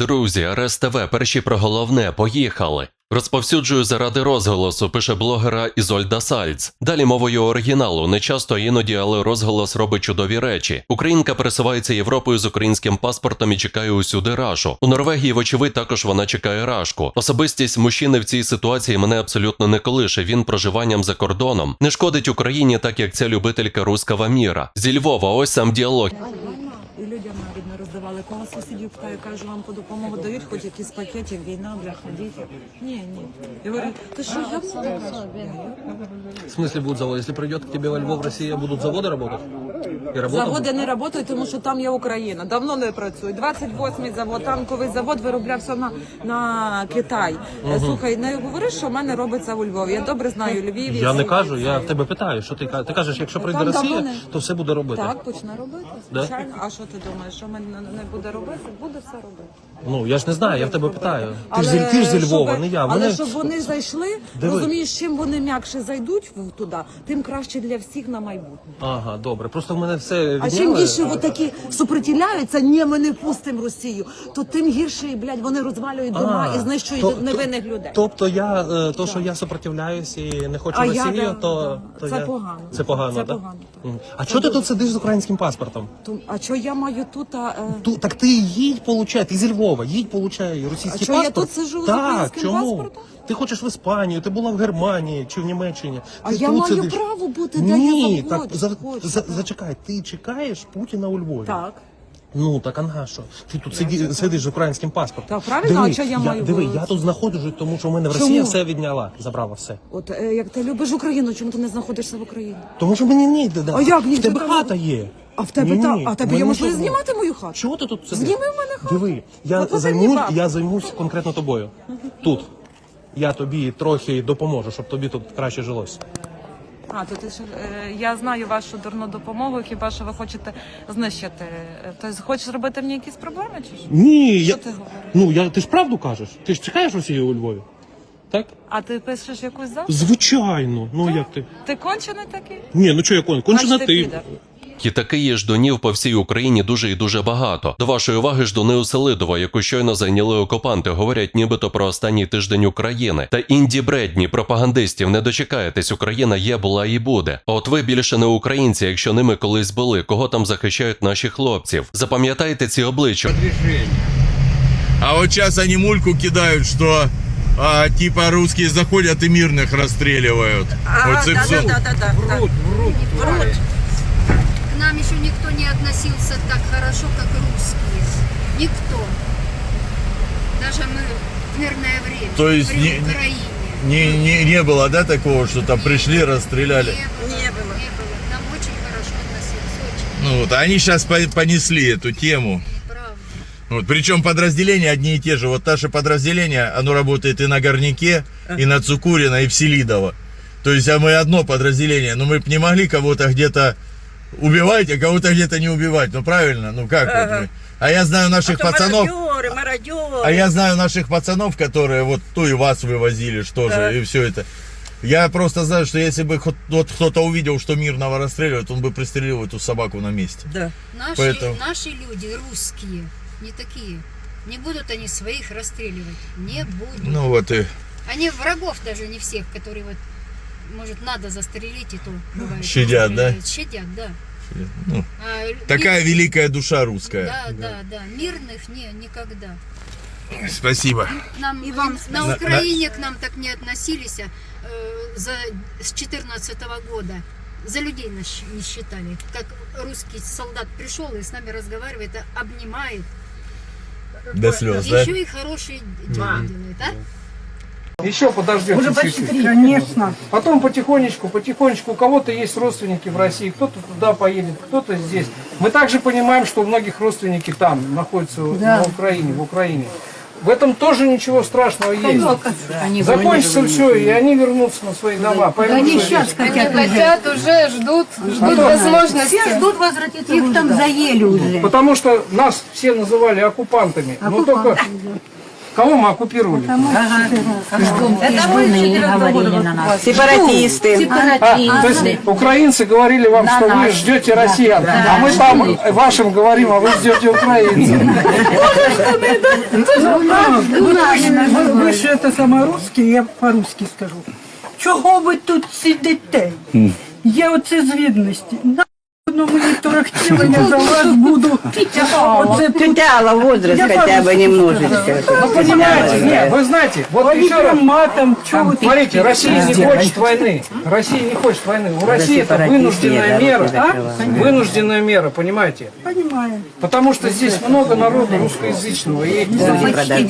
Друзі, Арес ТВ, перші про головне, поїхали. Розповсюджую заради розголосу, пише блогера Ізольда Сальц. Далі мовою оригіналу, не часто, іноді, але розголос робить чудові речі. Українка пересувається Європою з українським паспортом і чекає усюди рашу. У Норвегії, вочевидь, також вона чекає рашку. Особистість мужчини в цій ситуації мене абсолютно не колише. Він проживанням за кордоном не шкодить Україні, так як ця любителька руского міра. Зі Львова, ось сам діалог І людям навіть не роздавали. Кого сусідів питаю, кажу, вам по допомогу дають хоч якісь пакетів, війна, бляха, діти. Ні, ні. Я говорю, ти що, я така? В смысле будут заводы? Если придет к тебе во Львов, Россия, будут заводы работать? И работа Заводи не працюють, тому що там є Україна. Давно не працюють. 28-й завод, танковий завод вироблявся на, на Китай. Е, Слухай, не говори, що в мене робиться у Львові. Я добре знаю Львів. і Я не всі- кажу, я в тебе питаю, що ти кажеш. Ти кажеш, якщо прийде Там давно Росія, не- то все буде робити. Так, почне робити, Да? звичайно. А що ти думаєш, що мене не- не буде робити? Буде все робити. Ну я ж не знаю, я в тебе питаю. Ти ж, зі- ти ж зі Львова, не я. Але Мене... щоб вони зайшли, Диви. розумієш, чим вони м'якше зайдуть в- туди, тим краще для всіх на майбутнє. Ага, добре. Просто в мене все А чим відняли. більше такі супротивляються, ні, ми не пустимо Росію, то тим гірше, блядь, вони розвалюють дома А, і знищують то- невинних людей. Тобто я, е, то, що я сопротивляюсь і не хочу А я, Росію, да, то, да. то Це я... погано. Це погано, Це так? погано, так. Мгм. А чого ти тут сидиш з українським паспортом? То- а що я маю тут? А, е, Ту, так ти їдь получай, ти зі Львова, їдь получай російський А чого я тут сиджу з так, чому? паспортом? Ти хочеш в Іспанію, ти була в Германії чи в Німеччині. А ти я маю сидиш. право бути, де я Ні, захочу, так за, хочу, за, так. зачекай, ти чекаєш Путіна у Львові. так. Ну так а на що? Ти тут сиді, сидиш з українським паспортом. Так, правильно, а що я маю Диви, я тут знаходжусь, тому що в мене в Чому? Росія все відняла, забрала все. От е, як ти любиш Україну, чому ти не знаходишся в Україні? Тому що мені ніде да. А як ні? В тебе хата є. А в тебе Ні, та ні, а в тебе є мене можливість знімати мою хату? Чого ти тут сидиш? Зніми в мене хату. Диви, я От займу, я займусь конкретно тобою. Тут. Я тобі трохи допоможу, щоб тобі тут краще жилось. А, то ти ж е, я знаю вашу дурну допомогу, хіба що ви хочете знищити. Е, Тобто хочеш зробити мені якісь проблеми чи що? Ні, Що я, ти говориш? ну я ти ж правду кажеш. Ти ж чекаєш Росію у Львові? Так? А ти пишеш якусь завтра? Звичайно. Ну як ти? Ти кончений такий? Ні, ну чого я кон? Кончена Значить, ти ти. підер. І таких ждунів по всій Україні дуже і дуже багато. До вашої уваги ждуни у Селидово, яку щойно зайняли окупанти, говорять нібито про останній тиждень України. Та інді бредні пропагандистів не дочекаєтесь. Україна є, була і буде. А от ви більше не українці, якщо ними колись були. Кого там захищають наші хлопців? Запам'ятайте ці обличчя. А вот сейчас они мульку кидают, что а, типа русские заходят и мирных расстреливают. вот це все. да, да. Врут, врут, врут. Нам еще никто не относился так хорошо, как русские. Никто. Даже мы в мирное время. То есть при не- не- Украине. Не, не, не было, да, такого, что там пришли, расстреляли? Не было, не было. Нам очень хорошо относились, очень. Ну вот, а они сейчас понесли эту тему. Правда. Вот, причем подразделения одни и те же. Вот наше подразделение, оно работает и на Горняке, и на Цукурина, и в Селидово. То есть, а мы одно подразделение, но мы б не могли кого-то где-то убивать, а кого-то где-то не убивать. Ну правильно, ну как вот мы. А я знаю наших пацанов, Мародеры, мародеры. а я знаю наших пацанов, которые вот то и вас вывозили, что же, и все это. Я просто знаю, что если бы хоть- вот кто-то увидел, что мирного расстреливают, он бы пристрелил эту собаку на месте. Да. Наши, Поэтому- наши люди, русские, не такие. Не будут они своих расстреливать. Не будут. Ну вот и Они врагов даже не всех, которые вот, может, надо застрелить, и то бывает. Щадят, да? расстреливают. Щадят, да. ну, А такая мир- великая душа русская. Да, да, да. Мирных не, никогда. Спасибо. Нам, И вам на На- Украине к нам так не относились э, за, с 14 года. За людей нас не считали. Как русский солдат пришел и с нами разговаривает, обнимает. До слез, да? Еще и хорошие дела делает, а? Еще подождем Уже почти три. Конечно. Потом потихонечку, потихонечку, у кого-то есть родственники в России, кто-то туда поедет, кто-то здесь. Мы также понимаем, что у многих родственники там находятся Да. на Украине, в Украине. В этом тоже ничего страшного есть. Они Закончится все, и они вернутся на свои дома. поймут, Они сейчас хотят уже. хотят уже, ждут, ждут А возможности. Все ждут возвратиться. Их там заели уже. Потому что нас все называли оккупантами. Но Оккупанты, только Кого мы оккупировали? Сепаратисты. А, то есть украинцы говорили вам, что вы ждете россиян, а мы там вашим говорим, а вы ждете украинцев. Ви, ви ж це саме русські, я по-русски скажу. Чого ви тут сидите? Є оце звідності. На ну мені торохтіло, я за вас буду. Оце тут. возраст хотя бы немножечко. Ну, понимаете, нет, вы знаете, вот еще раз, матом, чого ви тут? смотрите, Россия не хочет войны, Россия не хочет войны, у России это вынужденная мера, а? вынужденная мера, понимаете? Понимаю. Потому что здесь много народа русскоязычного, и,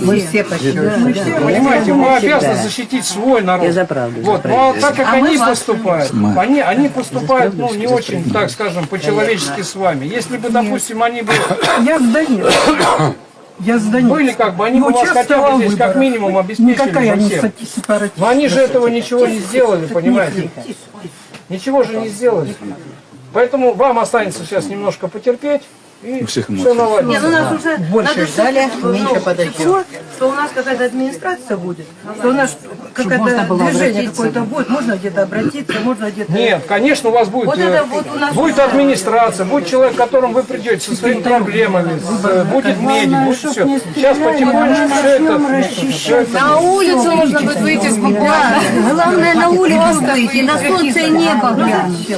Мы все почти. понимаете, мы обязаны защитить свой народ. Я за правду, за Вот, ну а так как они поступают, они, они поступают, ну, не очень, так скажем, по-человечески с вами. Если бы, допустим, они бы Я Донецька. Я Донецька. были, как бы, они бы Ну, вас хотя бы здесь как минимум обеспечили Никакая бы не всем. сепаратист. Но они же этого ничего не сделали, понимаете? Ничего же не сделали. Поэтому вам останется сейчас немножко потерпеть, и все наладится. ну, нас уже Больше ждали, меньше подождем. Что, что у нас какая-то администрация будет, что у нас какое-то движение какое-то будет, можно где-то обратиться, можно где-то... Нет, конечно, у вас будет, Вот э, это вот у нас будет администрация, будет человек, к которому вы придете со своими проблемами, с- э, будет медик, будет все. Сейчас потихонечку все это, это На улицу можно будет выйти спокойно. Главное на улицу выйти, на солнце и небо глянуть.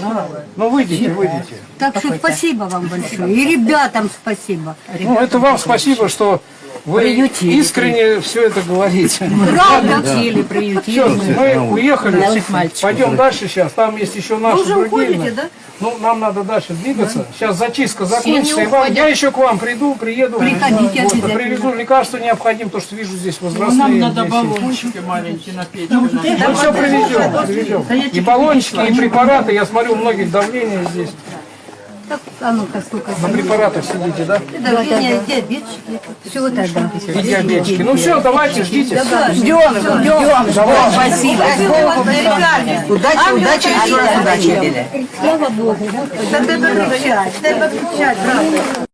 Ну выйдите, выйдите. Так что спасибо вам большое. И ребятам спасибо. Ну это вам спасибо, что вы Приютили. искренне все это говорите. Приютили, приютили. Все, мы уехали, пойдем дальше сейчас, там есть еще наши Вы уже другие. уходите, да? Ну, нам надо дальше двигаться. Сейчас зачистка закончится, и вам, я еще к вам приду, приеду. Приходите Вот, обязательно. привезу лекарства необходимые, то, что вижу здесь возрастные. Нам надо баллончики маленькие на печь. Мы все привезем, привезем. И баллончики, и препараты. Я смотрю, у многих давление здесь. А ну-ка, сколько? На препаратах сидите, да? Давление, диабетчики. Все вот так, да. И диабетики. Ну все, давайте, ждите. Ждем, ждем. Спасибо. Удачи, удачи, еще раз удачи. Слава Богу. Да кричать, тебе кричать, брат.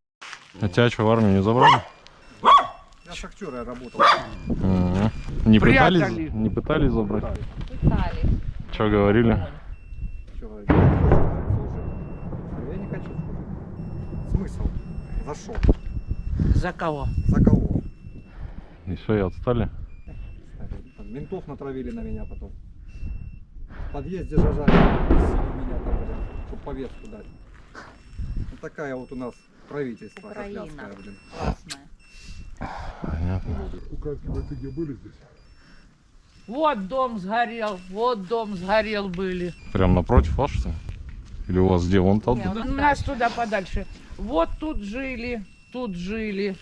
А тебя что, в армию не забрали? Я шахтера работал. Не пытались, не пытались забрать? Пытались. Что говорили? Я не хочу. Смысл? За что? За кого? За кого? И все, и отстали? Там Ментов натравили на меня потом. В подъезде зажали, меня там, чтобы повестку дать. Вот такая вот у нас правительство хохлядское, блин. Понятно. Вот дом сгорел, вот дом сгорел были. Прям напротив вас, что ли? Или у вас где? Вон там? У нас туда подальше. Вот тут жили, тут жили.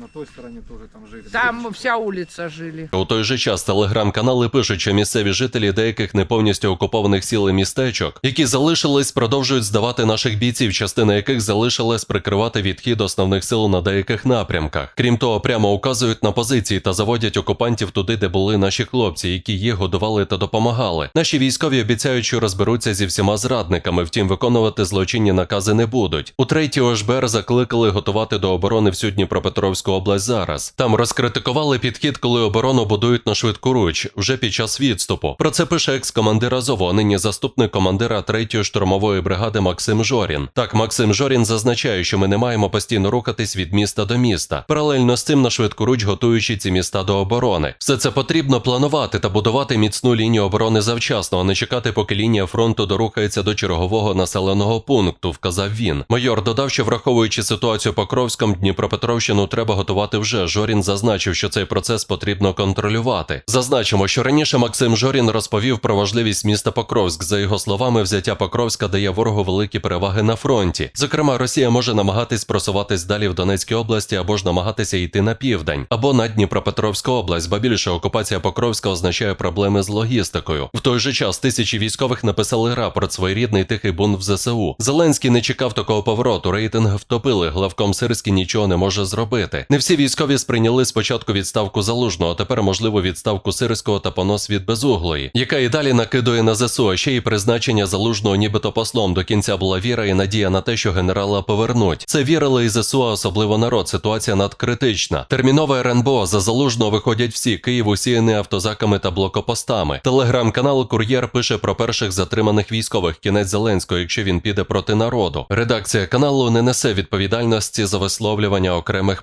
На той стороне тоже там жили. Там вся улица жили. У той же час телеграм-канали пишуть, що місцеві жителі деяких не повністю окупованих сіл і містечок, які залишились, продовжують здавати наших бійців, частина яких залишилась прикривати відхід основних сил на деяких напрямках. Крім того, прямо указують на позиції та заводять окупантів туди, де були наші хлопці, які їх годували та допомагали. Наші військові обіцяють, що розберуться зі всіма зрадниками, втім виконувати злочинні накази не будуть. У третій ОШБР закликали готувати до оборони всю Дніпропетровську область зараз. Там розкритикували підхід, коли оборону будують на швидку руч вже під час відступу. Про це пише екс-командир Азову, а нині заступник командира 3-ї штурмової бригади Максим Жорін. Так, Максим Жорін зазначає, що ми не маємо постійно рухатись від міста до міста. Паралельно з цим на швидку руч готуючи ці міста до оборони. Все це потрібно планувати та будувати міцну лінію оборони завчасно, а не чекати, поки лінія фронту дорухається до чергового населеного пункту, вказав він. Майор додав, що враховуючи ситуацію Покровськом, Дніпропетровщину треба готувати вже. Жорін зазначив, що цей процес потрібно контролювати. Зазначимо, що раніше Максим Жорін розповів про важливість міста Покровськ. За його словами, взяття Покровська дає ворогу великі переваги на фронті. Зокрема, Росія може намагатись просуватись далі в Донецькій області або ж намагатися йти на південь, або на Дніпропетровську область, бо більше окупація Покровська означає проблеми з логістикою. В той же час тисячі військових написали рапорт своєрідний тихий бунт в ЗСУ. Зеленський не чекав такого повороту. Рейтинг втопили. Главком Сирський нічого не може зробити. Не всі військові сприйняли спочатку відставку залужного, тепер можливо відставку сирського та понос від безуглої, яка і далі накидує на ЗСУ, а ще й призначення залужного нібито послом. До кінця була віра і надія на те, що генерала повернуть. Це вірили і ЗСУ, а особливо народ. Ситуація надкритична. Термінове РНБО за залужного виходять всі. Київ усіяний автозаками та блокопостами. Телеграм-канал Кур'єр пише про перших затриманих військових кінець Зеленського, якщо він піде проти народу. Редакція каналу не несе відповідальності за висловлювання окремих